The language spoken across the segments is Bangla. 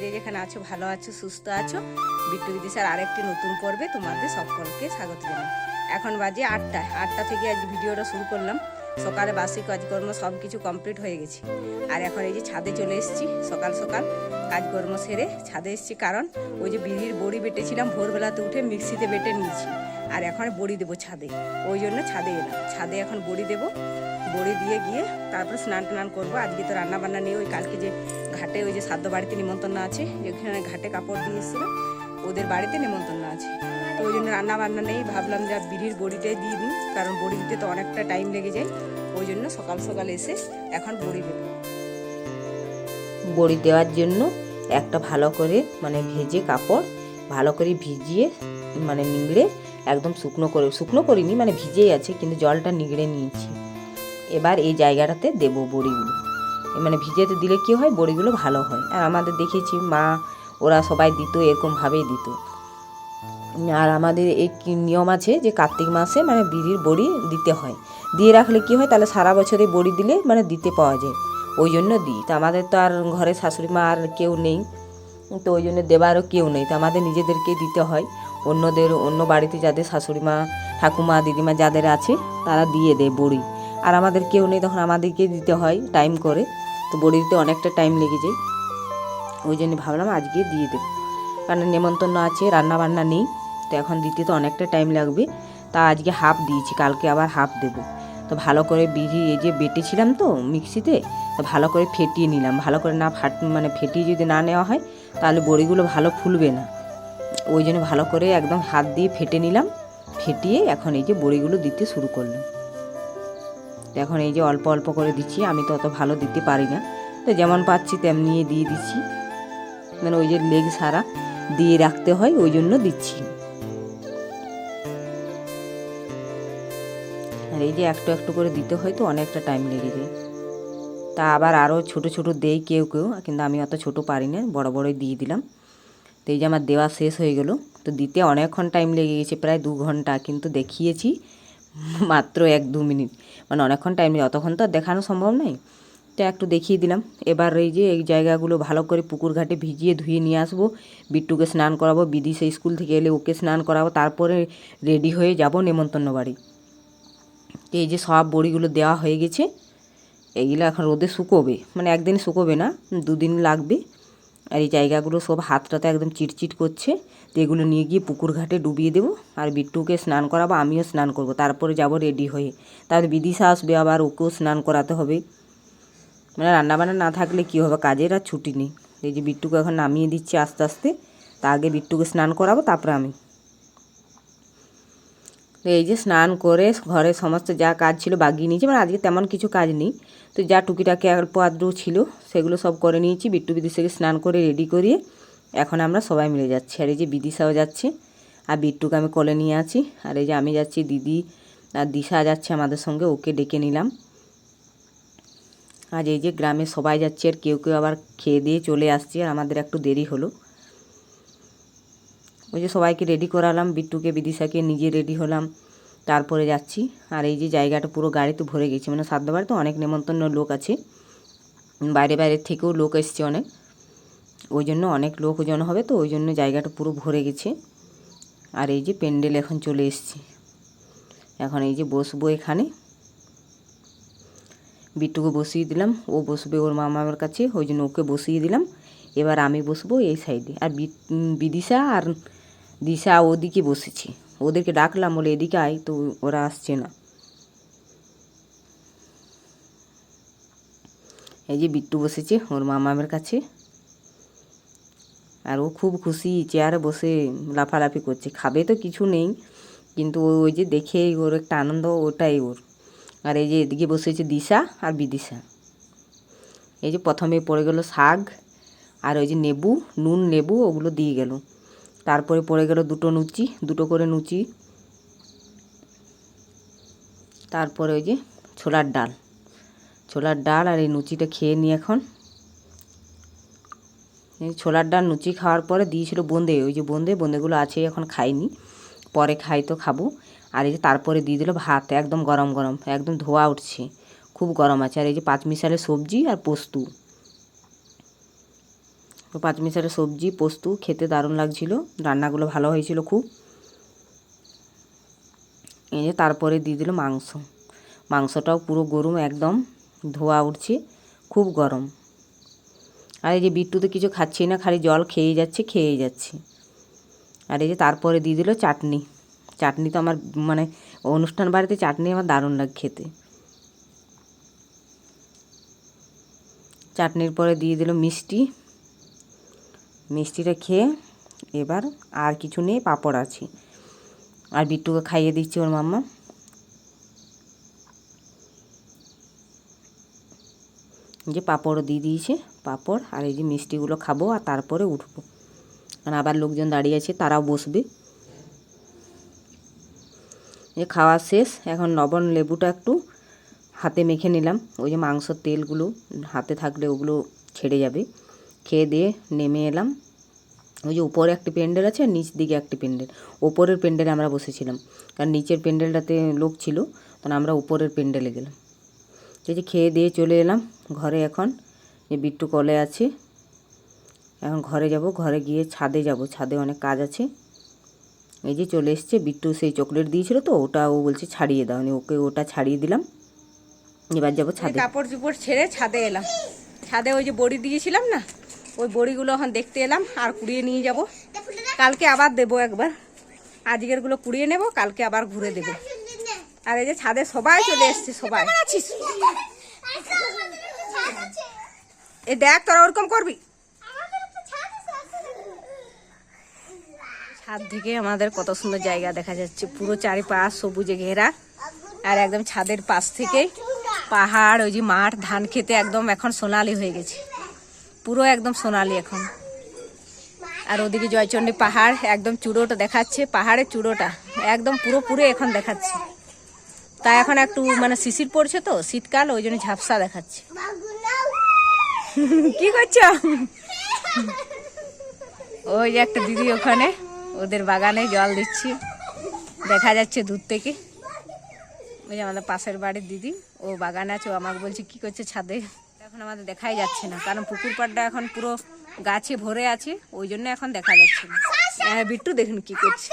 যে যেখানে আছো, ভালো আছো, সুস্থ আছো। বিট্টু স্যার আরেকটি নতুন পর্বে তোমাদের সকলকে স্বাগত জানাই। এখন বাজে আটটা। আটটা থেকে আজ ভিডিওটা শুরু করলাম। সকালে বাসি কাজকর্ম সব কিছু কমপ্লিট হয়ে গেছে। আর এখন এই যে ছাদে চলে এসেছি, সকাল সকাল কাজকর্ম সেরে ছাদে এসেছি। কারণ ওই যে বিড়ির বড়ি বেটেছিলাম, ভোরবেলাতে উঠে মিক্সিতে বেটে নিয়েছি। আর এখন বড়ি দেবো ছাদে। ওই জন্য ছাদে এলাম। ছাদে এখন বড়ি দেবো। বড়ি দিয়ে গিয়ে তারপর স্নান টান করব। আজকে তো রান্না বান্না নিয়ে ওই কালকে যে ঘাটে ওই যে সাদ্য বাড়িতে নিমন্ত্রণ আছে, যেখানে ঘাটে কাপড় দিয়ে এসেছিলাম ওদের বাড়িতে নিমন্ত্রণ আছে। তো ওই জন্য রান্না বান্না নেই, ভাবলাম যে বিড়ির বড়িটাই দিয়ে দিই, কারণ বড়ি দিতে তো অনেকটা টাইম লেগে যায়। ওই জন্য সকাল সকাল এসে এখন বড়ি দেবো। বড়ি দেওয়ার জন্য একটা ভালো করে মানে ভেজে কাপড়, ভালো করে ভিজিয়ে মানে নিংড়ে একদম শুকনো করে, শুকনো করিনি মানে ভিজেই আছে, কিন্তু জলটা নিংড়ে নিয়েছি। এবার এই জায়গাটাতে দেব বড়িগুলো। মানে ভিজেতে দিলে কি হয়? বড়িগুলো ভালো হয়। আর আমাদের দেখেছি মা, ওরা সবাই দিত, এরকমভাবেই দিত। আর আমাদের এই নিয়ম আছে যে কার্তিক মাসে মানে বিড়ির বড়ি দিতে হয়। দিয়ে রাখলে কি হয়? তাহলে সারা বছরে বড়ি দিলে মানে দিতে পাওয়া যায়। ওই জন্য দিই। তো আমাদের তো আর ঘরে শাশুড়ি মা আর কেউ নেই। তো ওই জন্য দেবারও কেউ নেই। তো আমাদের নিজেদেরকে দিতে হয়। অন্যদের, অন্য বাড়িতে যাদের শাশুড়ি মা, ঠাকুমা, দিদিমা যাদের আছে, তারা দিয়ে দেয় বড়ি। আর আমাদের কেউ নেই, তখন আমাদেরকে দিতে হয় টাইম করে। তো বড়ি দিতে অনেকটা টাইম লেগে যায়। ওই জন্য ভাবলাম আজকে দিয়ে দেবো। কারণ নেমন্তন্ন আছে রান্না বান্না নেই, তো এখন দিতে তো অনেকটা টাইম লাগবে। তা আজকে হাফ দিয়েছি, কালকে আবার হাফ দেবো। তো ভালো করে বিড়ি এই যে বেটেছিলাম তো মিক্সিতে, তো ভালো করে ফেটিয়ে নিলাম। ভালো করে না ফাট মানে ফেটিয়ে যদি না নেওয়া হয়, তাহলে বড়িগুলো ভালো ফুলবে না। ওই জন্য ভালো করে একদম হাত দিয়ে ফেটে নিলাম। ফেটিয়ে এখন এই যে বড়িগুলো দিতে শুরু করলাম। তো এখন এই যে অল্প অল্প করে দিচ্ছি, আমি তো অত ভালো দিতে পারি না। তো যেমন পাচ্ছি তেমনি দিয়ে দিচ্ছি। মানে ওই যে লেগ সারা দিয়ে রাখতে হয়, ওই জন্য দিচ্ছি। আর এই যে একটু একটু করে দিতে হয় তো অনেকটা টাইম লেগে যায়। তা আবার আরও ছোট ছোট দেই কেউ কেউ, কিন্তু আমি অত ছোট পারি না, বড় বড়ই দিয়ে দিলাম। তো এই যে আমার দেওয়া শেষ হয়ে গেল। তো দিতে অনেকক্ষণ টাইম লেগে গেছে, প্রায় দু ঘণ্টা, কিন্তু দেখিয়েছি। মাত্র এক দু মিনিট। মানে অনেকক্ষণ টাইম অতক্ষণ তো দেখানো সম্ভব নয়। তো একটু দেখিয়ে দিলাম। এবার এই যে এই জায়গাগুলো ভালো করে পুকুর ঘাটে ভিজিয়ে ধুয়ে নিয়ে আসব। বিট্টুকে স্নান করাবো। বিদিশে স্কুল থেকে এলে ওকে স্নান করাবো। তারপরে রেডি হয়ে যাব নেমন্তন্ন বাড়ি। তো এই যে সব বড়িগুলো দেওয়া হয়ে গেছে। এইগুলো এখন রোদে শুকোবে। মানে একদিন শুকোবে না, দুদিন লাগবে। আর এই জায়গাগুলো সব হাতটাতে একদম চিটচিট করছে। তো এগুলো নিয়ে গিয়ে পুকুর ঘাটে ডুবিয়ে দেবো আর বিট্টুকে স্নান করাবো, আমিও স্নান করব। তারপরে যাব রেডি হয়ে। তারপর বিদিশা আসবে আবার ওকেও স্নান করাতে হবে। মানে রান্নাবান্না না থাকলে কী হবে? কাজের আর ছুটি নেই। এই যে বিট্টুকে এখন নামিয়ে দিচ্ছি আস্তে আস্তে। তা আগে বিট্টুকে স্নান করাবো, তারপরে আমি। তো এই যে স্নান করে ঘরে সমস্ত যা কাজ ছিল বাগিয়ে নিয়েছি মানে আজকে তেমন কিছু কাজ নেই। তো যা টুকিটাকি অল্প আদ্র ছিল, সেগুলো সব করে নিয়েছি, বিট্টু বিদিশাকে স্নান করে রেডি করিয়ে এখন আমরা সবাই মিলে যাচ্ছি। আর এই যে বিদিশাও যাচ্ছে, আর বিট্টুকে আমি কোলে নিয়ে আছি। আর এই যে আমি যাচ্ছি, দিদি আর দিশা যাচ্ছে আমাদের সঙ্গে, ওকে ডেকে নিলাম। আজ এই যে গ্রামে সবাই যাচ্ছে, আর কেউ কেউ আবার খেয়ে দিয়ে চলে আসছে, আর আমাদের একটু দেরি হলো। ওই যে সবাইকে রেডি করালাম, বিট্টুকে, বিদিশাকে, নিজে রেডি হলাম। তারপরে যাচ্ছি। আর এই যে জায়গাটা পুরো গাড়িতে ভরে গেছে। মানে সাতবার তো অনেক নেমন্তন্ন লোক আছে। বাইরে বাইরে থেকেও লোক এসছে অনেক। ওই জন্য অনেক লোকজন হবে তো, ওই জন্য জায়গাটা পুরো ভরে গেছে। আর এই যে প্যান্ডেল এখন চলে এসছে। এখন এই যে বসবো এখানে। বিট্টুকে বসিয়ে দিলাম। ও বসবে ওর মামার কাছে। ওই জন্য ওকে বসিয়ে দিলাম। এবার আমি বসবো এই সাইডে আর বিদিশা আর দিশা ওদিকে বসেছে। ওদেরকে ডাকলাম, বলে, এদিকে আয়, তো ওরা আসছে না। এই যে বিট্টু বসেছে, ওর মামামের কাছে। আর ও খুব খুশি, চেয়ারে বসে লাফালাফি করছে। খাবে তো কিছু নেই, কিন্তু ও ওই যে দেখে ওর একটা আনন্দ, ওটাই ওর। আর এই যে এদিকে বসেছে দিশা আর বিদিশা। এই যে প্রথমে পড়ে গেল শাক, আর ওই যে নেবু নুন, লেবু, ওগুলো দিয়ে গেল। তারপরে পড়ে গেল দুটো লুচি দুটো করে লুচি তারপরে ওই যে ছোলার ডাল। ছোলার ডাল আর এই লুচিটা খেয়ে নিই এখন। ছোলার ডাল লুচি খাওয়ার পরে দিয়েছিল বোঁদে। ওই যে বোঁদে, বোঁদেগুলো আছে এখন খাইনি। পরে খাই তো খাব। আর এই যে তারপরে দিয়ে দিল ভাত, একদম গরম গরম, একদম ধোয়া উঠছে। খুব গরম আছে। আর এই যে পাঁচ মিশালে সবজি আর পোস্তু। তো পাঁচমিশালের সবজি, পোস্ত, খেতে দারুণ লাগছিল। রান্নাগুলো ভালো হয়েছিল খুব। এই যে তারপরে দিয়ে দিল মাংস। মাংসটাও পুরো গরম একদম, ধোয়া উঠছে, খুব গরম। আর এই যে বিট্টু তো কিছু খাচ্ছেই না, খালি জল খেয়েই যাচ্ছে খেয়েই যাচ্ছে। আর এই যে তারপরে দিয়ে দিল চাটনি। চাটনি তো আমার মানে অনুষ্ঠান বাড়িতে চাটনি আমার দারুণ লাগে খেতে। চাটনির পরে দিয়ে দিল মিষ্টি। মিষ্টিটা খেয়ে এবার আর কিছু নেই, পাঁপড় আছে। আর বিট্টুকে খাইয়ে দিচ্ছে ওর মাম্মা। যে পাঁপড়ও দিয়ে দিয়েছে, পাঁপড় আর এই যে মিষ্টিগুলো খাব আর তারপরে উঠবো। আর আবার লোকজন দাঁড়িয়ে আছে, তারাও বসবে। যে খাওয়া শেষ, এখন লবণ লেবুটা একটু হাতে মেখে নিলাম। ওই যে মাংসর তেলগুলো হাতে থাকলে ওগুলো ছেড়ে যাবে। খেয়ে দিয়ে নেমে এলাম। ওই যে উপরে একটি প্যান্ডেল আছে আর নিচ দিকে একটি প্যান্ডেল। ওপরের প্যান্ডেলে আমরা বসেছিলাম। কারণ নিচের প্যান্ডেলটাতে লোক ছিল তখন আমরা উপরের প্যান্ডেলে গেলাম। এই যে খেয়ে দিয়ে চলে এলাম ঘরে এখন। যে বিট্টু কলে আছে। এখন ঘরে যাব ঘরে গিয়ে ছাদে যাব। ছাদে অনেক কাজ আছে। এই যে চলে এসছে বিট্টু সেই চকলেট দিয়েছিল তো ওটা ও বলছে ছাড়িয়ে দাও। ওকে ওটা ছাড়িয়ে দিলাম। এবার যাব ছাদে। কাপড় চুপড় ছেড়ে ছাদে এলাম। ছাদে ওই যে বড়ি দিয়েছিলাম না? ওই বড়িগুলো এখন দেখতে এলাম, আর কুড়িয়ে নিয়ে যাব। কালকে আবার দেবো একবার। আজকেরগুলো কুড়িয়ে নেব, কালকে আবার ঘুরে দেবো। আর এই যে ছাদে সবাই চলে এসছে, সবাই। এই দেখ, তোরা ওরকম করবি। ছাদ থেকে আমাদের কত সুন্দর জায়গা দেখা যাচ্ছে। পুরো চারিপাশ সবুজে ঘেরা। আর একদম ছাদের পাশ থেকে পাহাড়, ওই যে মাঠ, ধান খেতে একদম এখন সোনালি হয়ে গেছে। পুরো একদম সোনালি এখন। আর ওদিকে জয়চণ্ডী পাহাড়, একদম চূড়োটা দেখাচ্ছে, পাহাড়ের চূড়োটা। একদম পুরোপুরি এখন দেখাচ্ছে। তা এখন একটু মানে শিশির পড়ছে তো, শীতকাল, ওই জন্য ঝাপসা দেখাচ্ছে। কি করছ? ওই যে একটা দিদি ওখানে, ওদের বাগানে জল দিচ্ছি। দেখা যাচ্ছে দূর থেকে। ওই যে আমাদের পাশের বাড়ির দিদি, ও বাগানে আছে, ও আমাকে বলছে, কি করছে ছাদে? এখন আমাদের দেখাই যাচ্ছে না, কারণ পুকুর পাড়টা এখন পুরো গাছে ভরে আছে, ওই জন্য এখন দেখা যাচ্ছে না। হ্যাঁ বিট্টু দেখুন কি করছে।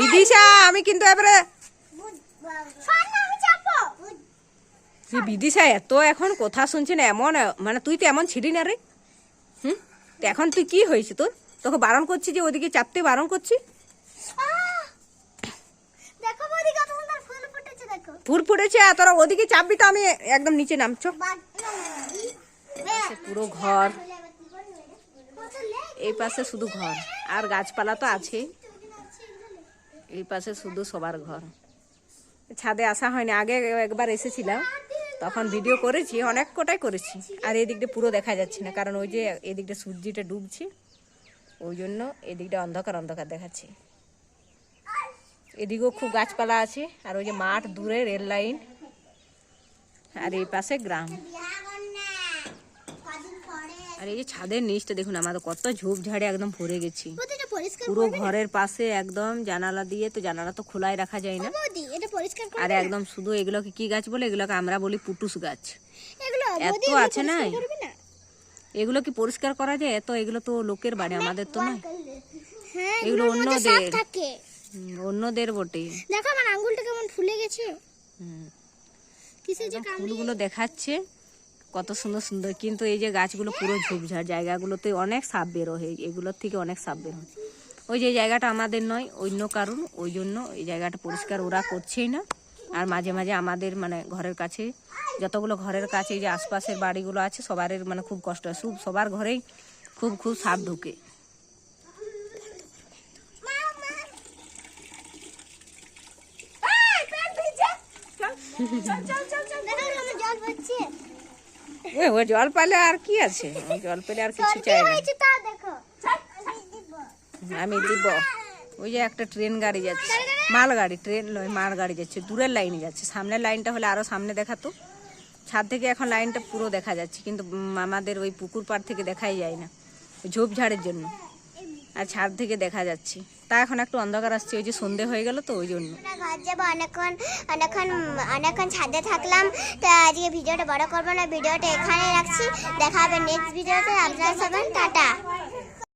বিদিশা আমি কিন্তু এবারে বিদিশা এত এখন কথা শুনছি না, এমন মানে তুই তো এমন ছিলি না রে? হুম? এখন তুই কি হয়েছে তোর? তোকে বারণ করছি যে ওদিকে চাপতে বারণ করছি দেখো বৌদি কত সুন্দর ফুল ফুল ফুটেছে তোরা ওদিকে চাপবি তো, আমি একদম নিচে নামছো। পুরো ঘর। এই পাশে শুধু ঘর। আর গাছপালা তো আছে এই পাশে শুধু সবার ঘর। ছাদে আসা হয়নি, আগে একবার এসেছিলাম। তখন ভিডিও করেছি, অনেক কটাই করেছি। আর এই দিকটা পুরো দেখা যাচ্ছে না, কারণ ওই যে এদিকটা সূর্যটা ডুবছে। ওই জন্য এদিকটা অন্ধকার অন্ধকার দেখাচ্ছে। এদিকেও খুব গাছপালা আছে আর ওই যে মাঠ দূরে রেল লাইন। আর এই পাশে গ্রাম। আর এই যে ছাদের নিচটা দেখুন আমাদের কত ঝোপঝাড়ে একদম ভরে গেছি। পুরো ঘরের পাশে একদম জানালা দিয়ে তো জানালা তো খোলাই রাখা যায় না। আর একদম শুধু এগুলোকে কি গাছ বলে? এগুলোকে আমরা বলি পুটুস গাছ। এত আছে না? এগুলো কি পরিষ্কার করা যায়? এত এগুলো তো লোকের বাড়ি আমাদের তো নয়। হ্যাঁ এগুলো অন্যদের। অন্যদের বটে। দেখো আমার আঙ্গুলটা কেমন ফুলে গেছে। কিসে যে ফুলগুলো দেখাচ্ছে কত সুন্দর সুন্দর। কিন্তু এই যে গাছগুলো পুরো ঝোপঝাড় জায়গাগুলোতে অনেক সাপ বের হয় এগুলোর থেকে অনেক সাপ বের হয় ওই যে জায়গাটা আমাদের নয় অন্য কারণ ওই জন্য এই জায়গাটা পরিষ্কার ওরা করছেই না। আর মাঝে মাঝে আমাদের মানে ঘরের কাছে যতগুলো ঘরের কাছে এই যে আশপাশের বাড়িগুলো আছে সবারের মানে খুব কষ্ট হয়। সব সবার ঘরেই খুব খুব সাপ ঢুকে দেখো আমার জল পড়ছে ওই ও জল পেলে আর কি আছে? জল পেলে আর কিছু চাই না। আমি দিব। ওই যে একটা ট্রেন গাড়ি যাচ্ছে। মাল গাড়ি ট্রেন মাল গাড়ি যাচ্ছে। দূরের লাইনে যাচ্ছে। সামনের লাইনটা হলে আরও সামনে দেখাতো। ছাদ থেকে এখন লাইনটা পুরো দেখা যাচ্ছে কিন্তু আমাদের ওই পুকুর পাড় থেকে দেখাই যায় না। ওই ঝোপঝাড়ের জন্য। আর ছাদ থেকে দেখা যাচ্ছে। তা এখন একটু অন্ধকার আসছে, ওই যে সন্ধে হয়ে গেল তো, ওই জন্য। ঘর যাব অনেকক্ষণ অনেকক্ষণ অনেকক্ষণ ছাদে থাকলাম। তো আজকে ভিডিওটা বড় করব না, ভিডিওটা এখানে রাখছি। দেখা হবে নেক্সট ভিডিওতে আপনারা সবাই, টাটা।